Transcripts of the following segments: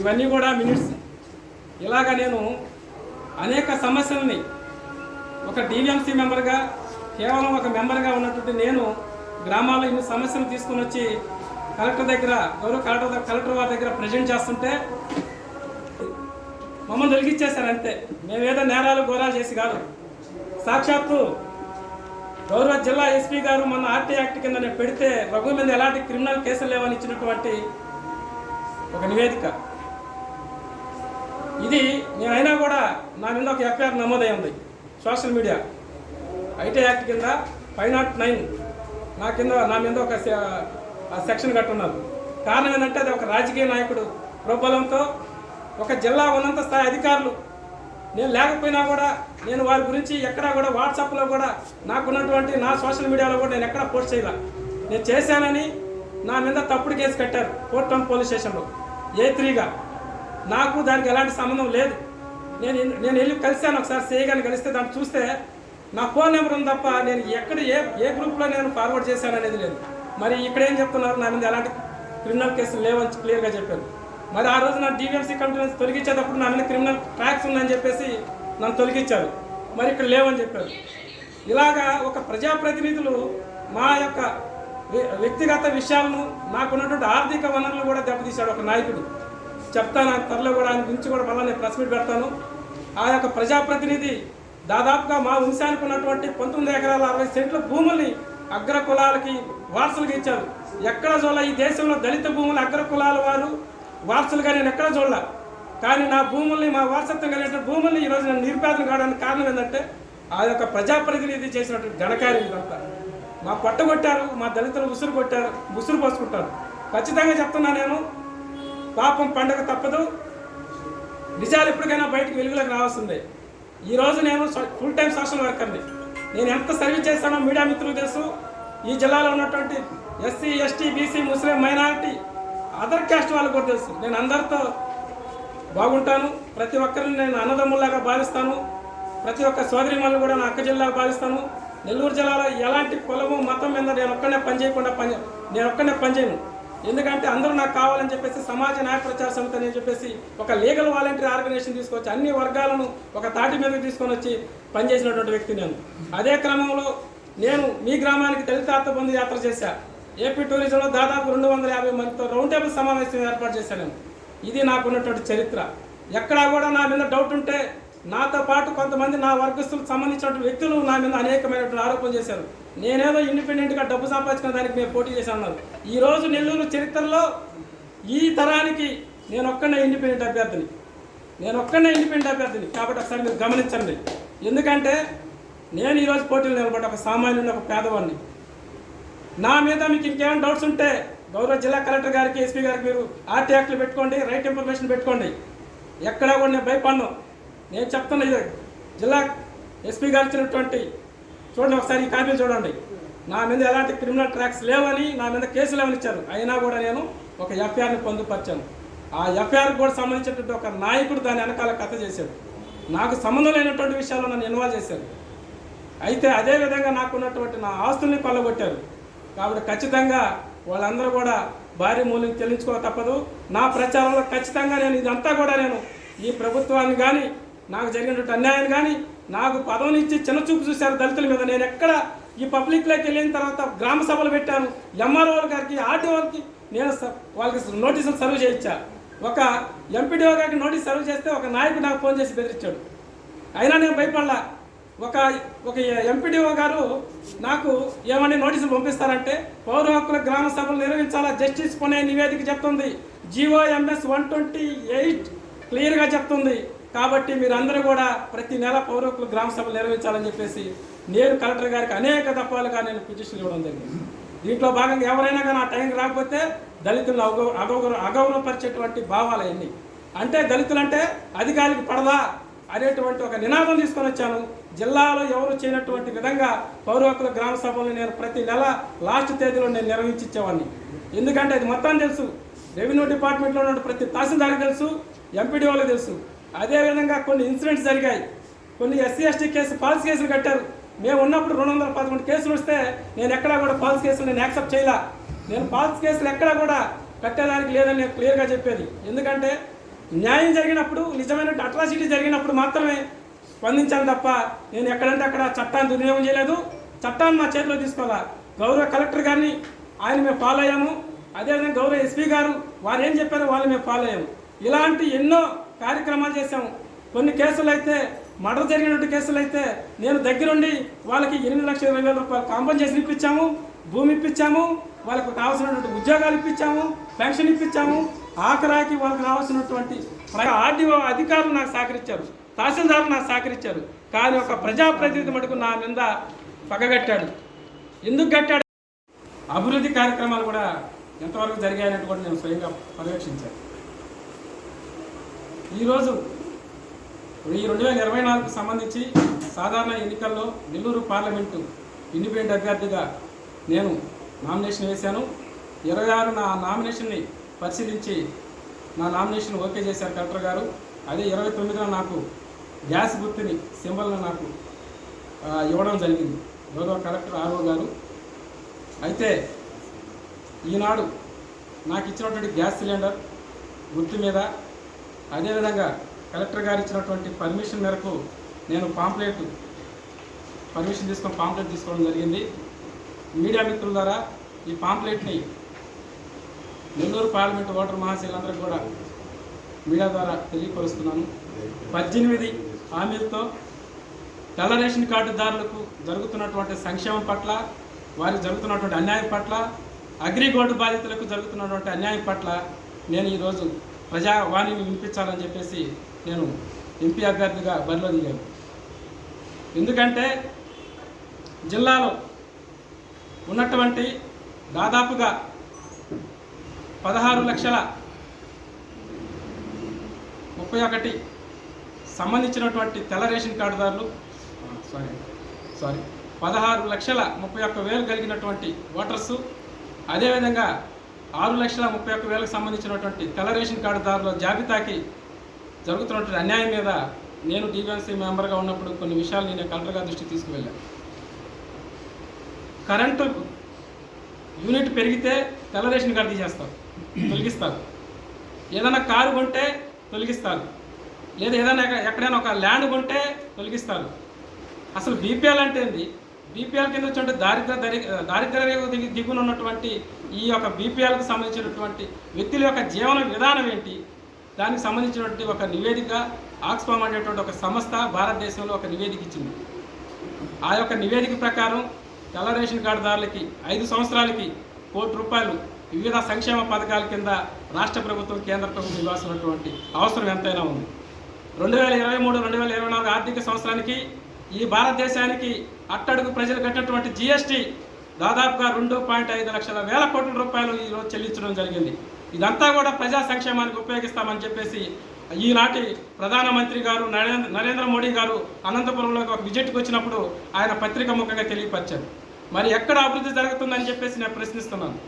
ఇవన్నీ కూడా మినిట్స్. ఇలాగా నేను అనేక సమస్యల్ని ఒక డివిఎంసీ మెంబర్గా కేవలం ఒక మెంబర్గా ఉన్నటువంటి నేను గ్రామాల్లో ఇన్ని సమస్యలు తీసుకుని వచ్చి కలెక్టర్ దగ్గర గౌరవ కలెక్టర్ కలెక్టర్ వారి దగ్గర ప్రజెంట్ చేస్తుంటే మమ్మల్ని తొలగించేశారు అంతే. మేమేదో నేరాలు ఘోరాలు చేసి కాదు. సాక్షాత్తు గౌరవ జిల్లా ఎస్పీ గారు మన ఆర్టీ యాక్ట్ కింద నేను పెడితే రఘు మీద ఎలాంటి క్రిమినల్ కేసులు లేవని ఇచ్చినటువంటి ఒక నివేదిక. ఇది నేనైనా కూడా నా మీద ఒక ఎఫ్ఐఆర్ నమోదై ఉంది. Social media. ఐటీ యాక్ట్ కింద ఫైవ్ నాట్ నైన్ నా కింద నా మీద ఒక సె- సెక్షన్ కట్టున్నారు. కారణం ఏంటంటే అది ఒక రాజకీయ నాయకుడు ప్రబలంతో ఒక జిల్లా ఉన్నంత స్థాయి అధికారులు. నేను లేకపోయినా కూడా నేను వారి గురించి ఎక్కడా కూడా వాట్సాప్లో కూడా నాకున్నటువంటి నా సోషల్ మీడియాలో కూడా నేను ఎక్కడా పోస్ట్ చేయాల. నేను చేశానని నా మీద తప్పుడు కేసు కట్టారు కోర్టం పోలీస్ స్టేషన్లో. ఏ త్రీగా. నాకు దానికి ఎలాంటి సంబంధం లేదు. నేను నేను వెళ్ళి కలిశాను ఒకసారి చేయగాని కలిస్తే దాన్ని చూస్తే నా ఫోన్ నెంబర్ ఉంది తప్ప నేను ఎక్కడ ఏ ఏ గ్రూప్లో నేను ఫార్వర్డ్ చేశాను అనేది లేదు. మరి ఇక్కడ ఏం చెప్తున్నారు? నా మీద ఎలాంటి క్రిమినల్ కేసులు లేవని క్లియర్గా చెప్పారు. మరి ఆ రోజు నా డివిఎంసీ కంపెనీ తొలగించేటప్పుడు నా మీద క్రిమినల్ ట్రాక్స్ ఉందని చెప్పేసి నన్ను తొలగించారు. మరి ఇక్కడ లేవని చెప్పారు. ఇలాగా ఒక ప్రజాప్రతినిధులు మా యొక్క వ్యక్తిగత విషయాలను నాకున్నటువంటి ఆర్థిక వనరులు కూడా దెబ్బతీశాడు ఒక నాయకుడు. చెప్తాను? త్వరలో కూడా ఆయన గురించి కూడా మళ్ళీ నేను ప్రెస్ మీట్ పెడతాను. ఆ యొక్క ప్రజాప్రతినిధి దాదాపుగా మా వంశానికి ఉన్నటువంటి పంతొమ్మిది ఎకరాల అరవై సెంట్ల భూముల్ని అగ్ర కులాలకి వారసులుగా ఇచ్చారు. ఎక్కడ చూడాల ఈ దేశంలో దళిత భూములు అగ్ర కులాల వారు వారసులుగా నేను ఎక్కడ చూడాల. కానీ నా భూముల్ని మా వారసత్వం కలిగిన భూముల్ని ఈరోజు నేను నిరుపేదలు కావడానికి కారణం ఏంటంటే ఆ యొక్క ప్రజాప్రతినిధి చేసినటువంటి ఘనకార్యం ఇదంతా మా పొట్ట కొట్టారు మా దళితులు ఉసురు కొట్టారు ఉసురు పోసుకుంటారు. ఖచ్చితంగా చెప్తున్నా నేను పాపం పండగ తప్పదు. నిజాలు ఎప్పటికైనా బయటకు వెలుగులోకి రావాల్సిందే. ఈరోజు నేను ఫుల్ టైం సోషల్ వర్కర్ని నేను ఎంత సర్వీస్ చేస్తానో మీడియా మిత్రులకు తెలుసు. ఈ జిల్లాలో ఉన్నటువంటి ఎస్సీ ఎస్టీ బీసీ ముస్లిం మైనారిటీ అదర్ క్యాస్ట్ వాళ్ళకు కూడా తెలుసు. నేను అందరితో బాగుంటాను. ప్రతి ఒక్కరిని నేను అన్నదమ్ముల్లాగా భావిస్తాను. ప్రతి ఒక్క సోదరి కూడా నా అక్క జిల్లాగా భావిస్తాను. నెల్లూరు జిల్లాలో ఎలాంటి కులము మతం మీద నేను ఒక్కనే పని చేయకుండా పని నేను ఒక్కనే పని చేయను. ఎందుకంటే అందరూ నాకు కావాలని చెప్పేసి సమాజ న్యాయ ప్రచార సమితి అని చెప్పేసి ఒక లీగల్ వాలంటీర్ ఆర్గనైజేషన్ తీసుకొచ్చి అన్ని వర్గాలను ఒక తాటి మీదకి తీసుకొని వచ్చి పనిచేసినటువంటి వ్యక్తి నేను. అదే క్రమంలో నేను మీ గ్రామానికి దళితార్థ బంధు యాత్ర చేశా. ఏపీ టూరిజంలో దాదాపు రెండు వందల యాభై మందితో రౌండ్ టేబుల్ సమావేశం ఏర్పాటు చేశాను ఇది నాకున్నటువంటి చరిత్ర. ఎక్కడా కూడా నా మీద డౌట్ ఉంటే నాతో పాటు కొంతమంది నా వర్గస్తులకు సంబంధించిన వ్యక్తులు నా మీద అనేకమైనటువంటి ఆరోపణలు చేశారు. నేనేదో ఇండిపెండెంట్గా డబ్బు సంపాదించుకున్న దానికి మేము పోటీ చేశాను అన్నారు. ఈ రోజు నెల్లూరు చరిత్రలో ఈ తరానికి నేను ఒక్కనే ఇండిపెండెంట్ అభ్యర్థిని. నేను ఒక్కనే ఇండిపెండెంట్ అభ్యర్థిని. కాబట్టి ఒకసారి మీరు గమనించండి. ఎందుకంటే నేను ఈరోజు పోటీలు నిలబడి ఒక సామాన్యుని ఒక పేదవాడిని. నా మీద మీకు ఇంకేమైనా డౌట్స్ ఉంటే గౌరవ జిల్లా కలెక్టర్ గారికి ఎస్పీ గారికి మీరు ఆర్టీ యాక్ట్లు పెట్టుకోండి రైట్ ఇన్ఫర్మేషన్ పెట్టుకోండి. ఎక్కడా కూడా నేను భయపడను. నేను చెప్తున్నా ఇది. జిల్లా ఎస్పీ గారు ఇచ్చినటువంటి చూడండి ఒకసారి ఈ కాపీలు చూడండి. నా మీద ఎలాంటి క్రిమినల్ ట్రాక్స్ లేవని నా మీద కేసులు ఏమని ఇచ్చారు? అయినా కూడా నేను ఒక ఎఫ్ఐఆర్ని పొందుపరిచాను. ఆ ఎఫ్ఐఆర్ కూడా సంబంధించినటువంటి ఒక నాయకుడు దాని వెనకాల కథ చేశాడు. నాకు సంబంధం లేనటువంటి విషయాల్లో నన్ను ఇన్వాల్వ్ చేశారు. అయితే అదే విధంగా నాకు ఉన్నటువంటి నా ఆస్తుల్ని కొల్లగొట్టారు కాబట్టి ఖచ్చితంగా వాళ్ళందరూ కూడా భారీ మూల్యం చెల్లించుకో తప్పదు. నా ప్రచారంలో ఖచ్చితంగా నేను ఇదంతా కూడా నేను ఈ ప్రభుత్వాన్ని కానీ నాకు జరిగినటువంటి అన్యాయం కానీ నాకు పదవిని ఇచ్చి చిన్న చూపు చూశారు దళితుల మీద. నేను ఎక్కడ ఈ పబ్లిక్లోకి వెళ్ళిన తర్వాత గ్రామ సభలు పెట్టాను. ఎంఆర్ఓ గారికి ఆర్డీఓకి నేను స- వాళ్ళకి నోటీసులు సర్వ్ చేయించా. ఒక ఎంపీడీఓ గారికి నోటీస్ సర్వ్ చేస్తే ఒక నాయకుడు నాకు ఫోన్ చేసి బెదిరించాడు. అయినా నేను భయపడలా. ఒక ఒక ఎంపీడీఓ గారు నాకు ఏమని నోటీసులు పంపిస్తారంటే పౌర హక్కుల గ్రామ సభలు నిర్వహించాలా? జస్టిస్ పునే నివేదిక చెప్తుంది. జీఓఎంఎస్ వన్ ట్వంటీ ఎయిట్ క్లియర్గా చెప్తుంది. కాబట్టి మీరందరూ కూడా ప్రతి నెల పౌరకులు గ్రామ సభలు నిర్వహించాలని చెప్పేసి నేను కలెక్టర్ గారికి అనేక దఫాలుగా నేను పిటిషన్ ఇవ్వడం జరిగింది. దీంట్లో భాగంగా ఎవరైనా కానీ ఆ టైంకి రాకపోతే దళితులను అగౌ అగౌరవ అగౌరవపరిచేటువంటి భావాలు అవన్నీ. అంటే దళితులు అంటే అధికారికి పడదా అనేటువంటి ఒక నినాదం తీసుకొని వచ్చాను. జిల్లాలో ఎవరు చేయనటువంటి విధంగా పౌర గ్రామ సభలను నేను ప్రతి నెల లాస్ట్ తేదీలో నేను నిర్వహించేవాడిని ఎందుకంటే అది మొత్తం తెలుసు. రెవెన్యూ డిపార్ట్మెంట్లో ఉన్న ప్రతి తహసీల్దార్కి తెలుసు. ఎంపీడీ వాళ్ళకి తెలుసు. అదేవిధంగా కొన్ని ఇన్సిడెంట్స్ జరిగాయి. కొన్ని ఎస్సీ ఎస్టీ కేసు ఫాల్స్ కేసులు కట్టారు. మేము ఉన్నప్పుడు రెండు వందల పదకొండు కేసులు వస్తే నేను ఎక్కడా కూడా ఫాల్స్ కేసులు నేను యాక్సెప్ట్ చేయలే. నేను ఫాల్స్ కేసులు ఎక్కడా కూడా కట్టేదానికి లేదని నేను క్లియర్గా చెప్పేది. ఎందుకంటే న్యాయం జరిగినప్పుడు నిజమైన అట్రాసిటీ జరిగినప్పుడు మాత్రమే స్పందించాను తప్ప నేను ఎక్కడంటే అక్కడ చట్టాన్ని దుర్వినియోగం చేయలేదు. చట్టాన్ని మా చేతిలో తీసుకోవాలా? గౌరవ కలెక్టర్ గారిని ఆయన మేము ఫాలో అయ్యాము. అదేవిధంగా గౌరవ ఎస్పీ గారు వారు ఏం చెప్పారో వాళ్ళు మేము ఫాలో అయ్యాము. ఇలాంటి ఎన్నో కార్యక్రమాలు చేశాము. కొన్ని కేసులు అయితే మర్డర్ జరిగినటువంటి కేసులు అయితే నేను దగ్గరుండి వాళ్ళకి ఎనిమిది లక్షల ఇరవై వేల రూపాయలు కాంపన్సేషన్ ఇప్పించాము భూమి ఇప్పించాము వాళ్ళకు కావాల్సినటువంటి ఉద్యోగాలు ఇప్పించాము పెన్షన్ ఇప్పించాము. ఆఖరాకి వాళ్ళకి కావాల్సినటువంటి ఆర్డీఓ అధికారులు నాకు సహకరించారు తహసీల్దారులు నాకు సహకరించారు. కానీ ఒక ప్రజాప్రతినిధి మటుకు నా మీద పగగట్టాడు ఎందుకు కట్టాడు? అభివృద్ధి కార్యక్రమాలు కూడా ఎంతవరకు జరిగాయనేది కూడా నేను స్వయంగా పర్యవేక్షించాను. ఈరోజు ఈ రెండు వేల ఇరవై నాలుగుకు సంబంధించి సాధారణ ఎన్నికల్లో నెల్లూరు పార్లమెంటు ఇండిపెండెంట్ అభ్యర్థిగా నేను నామినేషన్ వేశాను. ఇరవై ఆరు నా నామినేషన్ని పరిశీలించి నా నామినేషన్ ఓకే చేశారు కలెక్టర్ గారు. అదే ఇరవై తొమ్మిదిన నాకు గ్యాస్ గుర్తుని సింబల్ను నాకు ఇవ్వడం జరిగింది. గౌరవ కలెక్టర్ ఆర్ఓ గారు. అయితే ఈనాడు నాకు ఇచ్చినటువంటి గ్యాస్ సిలిండర్ గుర్తు మీద అదేవిధంగా కలెక్టర్ గారు ఇచ్చినటువంటి పర్మిషన్ మేరకు నేను పాంప్లెట్ పర్మిషన్ తీసుకొని పాంప్లెట్ తీసుకోవడం జరిగింది. మీడియా మిత్రుల ద్వారా ఈ పాంప్లెట్ని నెల్లూరు పార్లమెంట్ ఓటర్ మహాశీలందరికీ కూడా మీడియా ద్వారా తెలియపరుస్తున్నాను. పద్దెనిమిది హామీలతో తెల్ల రేషన్ కార్డుదారులకు జరుగుతున్నటువంటి సంక్షేమం పట్ల వారికి జరుగుతున్నటువంటి అన్యాయం పట్ల అగ్రిగోల్డ్ బాధితులకు జరుగుతున్నటువంటి అన్యాయం పట్ల నేను ఈరోజు ప్రజావాణిని వినిపించాలని చెప్పేసి నేను ఎంపీ అభ్యర్థిగా బరిలో దిగాను. ఎందుకంటే జిల్లాలో ఉన్నటువంటి దాదాపుగా పదహారు లక్షల ముప్పై ఒకటి సంబంధించినటువంటి తెల్ల రేషన్ కార్డుదారులు సారీ సారీ పదహారు లక్షల ముప్పై ఒక్క వేలు కలిగినటువంటి ఓటర్సు అదేవిధంగా ఆరు లక్షల ముప్పై ఒక్క వేలకు సంబంధించినటువంటి తెల్ల రేషన్ కార్డుదారుల జాబితాకి జరుగుతున్నటువంటి అన్యాయం మీద నేను డిబిఎన్సీ మెంబర్గా ఉన్నప్పుడు కొన్ని విషయాలు నేను కలెక్టర్గా దృష్టికి తీసుకువెళ్ళాను కరెంటు యూనిట్ పెరిగితే తెల్ల రేషన్ కార్డు తీసేస్తారు తొలగిస్తారు. ఏదైనా కారు కొంటే తొలగిస్తారు. లేదా ఏదైనా ఎక్కడైనా ఒక ల్యాండ్ కొంటే తొలగిస్తారు. అసలు బీపీఎల్ అంటే ఏంది? బీపీఎల్ కింద వచ్చే దారిద్ర దరి దారిద్ర దిగున ఉన్నటువంటి ఈ యొక్క బీపీఎల్కి సంబంధించినటువంటి వ్యక్తుల యొక్క జీవన విధానం ఏంటి? దానికి సంబంధించినటువంటి ఒక నివేదిక ఆక్స్ఫామ్ అనేటువంటి ఒక సంస్థ భారతదేశంలో ఒక నివేదిక ఇచ్చింది. ఆ యొక్క నివేదిక ప్రకారం తెల్ల రేషన్ కార్డుదారులకి ఐదు సంవత్సరాలకి కోటి రూపాయలు వివిధ సంక్షేమ పథకాల కింద రాష్ట్ర ప్రభుత్వం కేంద్ర ప్రభుత్వం ఇవ్వాల్సినటువంటి అవసరం ఎంతైనా ఉంది. రెండు వేల ఇరవై మూడు రెండు వేల ఇరవై నాలుగు ఆర్థిక సంవత్సరానికి ఈ భారతదేశానికి అట్టడుగు ప్రజలు కట్టినటువంటి జిఎస్టీ దాదాపుగా రెండు పాయింట్ ఐదు లక్షల వేల కోట్ల రూపాయలు ఈరోజు చెల్లించడం జరిగింది. ఇదంతా కూడా ప్రజా సంక్షేమానికి ఉపయోగిస్తామని చెప్పేసి ఈనాటి ప్రధానమంత్రి గారు నరేంద్ర నరేంద్ర మోడీ గారు అనంతపురంలోకి ఒక విజిట్కి వచ్చినప్పుడు ఆయన పత్రిక ముఖంగా తెలియపరిచారు. మరి ఎక్కడ అభివృద్ధి జరుగుతుందని చెప్పేసి నేను ప్రశ్నిస్తున్నాను.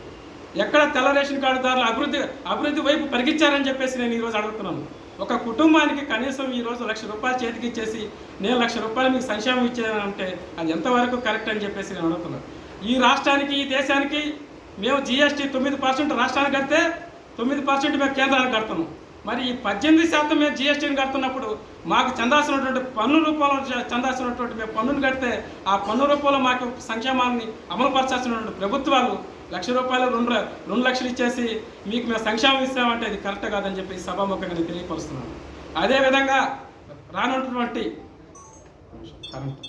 ఎక్కడ తెల్ల రేషన్ కార్డుదారులు అభివృద్ధి అభివృద్ధి వైపు పరిగించారని చెప్పేసి నేను ఈరోజు అడుగుతున్నాను. ఒక కుటుంబానికి కనీసం ఈరోజు లక్ష రూపాయలు చేతికి ఇచ్చేసి నేను లక్ష రూపాయలు మీకు సంక్షేమం ఇచ్చానంటే అది ఎంతవరకు కరెక్ట్ అని చెప్పేసి నేను అడుగుతున్నాను. ఈ రాష్ట్రానికి ఈ దేశానికి మేము జిఎస్టీ తొమ్మిది పర్సెంట్ రాష్ట్రానికి కడితే తొమ్మిది పర్సెంట్ మేము కేంద్రానికి కడుతున్నాం మరి ఈ పద్దెనిమిది శాతం మేము జిఎస్టీని కడుతున్నప్పుడు మాకు చెందాల్సినటువంటి పన్ను రూపంలో చెందాల్సినటువంటి మేము పన్నును కడితే ఆ పన్ను రూపంలో మాకు సంక్షేమాన్ని అమలు పరచాల్సినటువంటి ప్రభుత్వాలు లక్ష రూపాయలు రెండు రెండు లక్షలు ఇచ్చేసి మీకు మేము సంక్షేమం ఇస్తామంటే అది కరెక్ట్ కాదని చెప్పి సభాముఖంగా నేను తెలియపరుస్తున్నాను. అదేవిధంగా రానున్నటువంటి కరెంట్